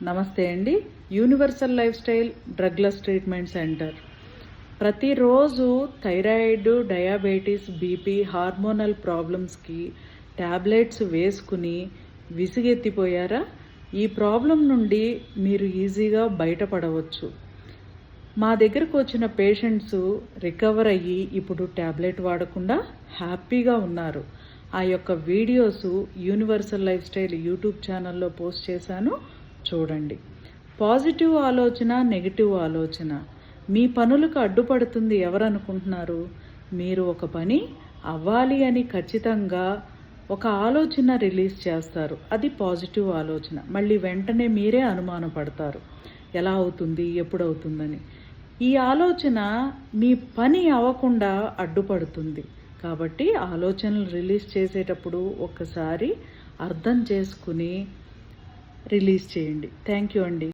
నమస్తే అండి. Universal lifestyle drugless treatment centre ప్రతిరోజు థైరాయిడ్ డయాబెటీస్ బీపీ హార్మోనల్ ప్రాబ్లమ్స్కి ట్యాబ్లెట్స్ వేసుకుని విసిగెత్తిపోయారా? ఈ ప్రాబ్లం నుండి మీరు ఈజీగా బయటపడవచ్చు. మా దగ్గరకు వచ్చిన పేషెంట్స్ రికవర్ అయ్యి ఇప్పుడు ట్యాబ్లెట్ వాడకుండా హ్యాపీగా ఉన్నారు. ఆ యొక్క videos universal life style YouTube ఛానల్లో పోస్ట్ చేశాను. చూడండి. పాజిటివ్ ఆలోచన నెగిటివ్ ఆలోచన. మీ పనులకు అడ్డుపడుతుంది ఎవరనుకుంటున్నారు? మీరు ఒక పని అవ్వాలి అని ఖచ్చితంగా ఒక ఆలోచన రిలీజ్ చేస్తారు. అది పాజిటివ్ ఆలోచన. మళ్ళీ వెంటనే మీరే అనుమానపడతారు. ఎలా అవుతుంది? ఎప్పుడు అవుతుందని ఈ ఆలోచన మీ పని అవ్వకుండా అడ్డుపడుతుంది. కాబట్టి ఆలోచనలు రిలీజ్ చేసేటప్పుడు ఒక్కసారి అర్థం చేసుకుని రిలీజ్ చేయండి. థ్యాంక్ యూ అండి.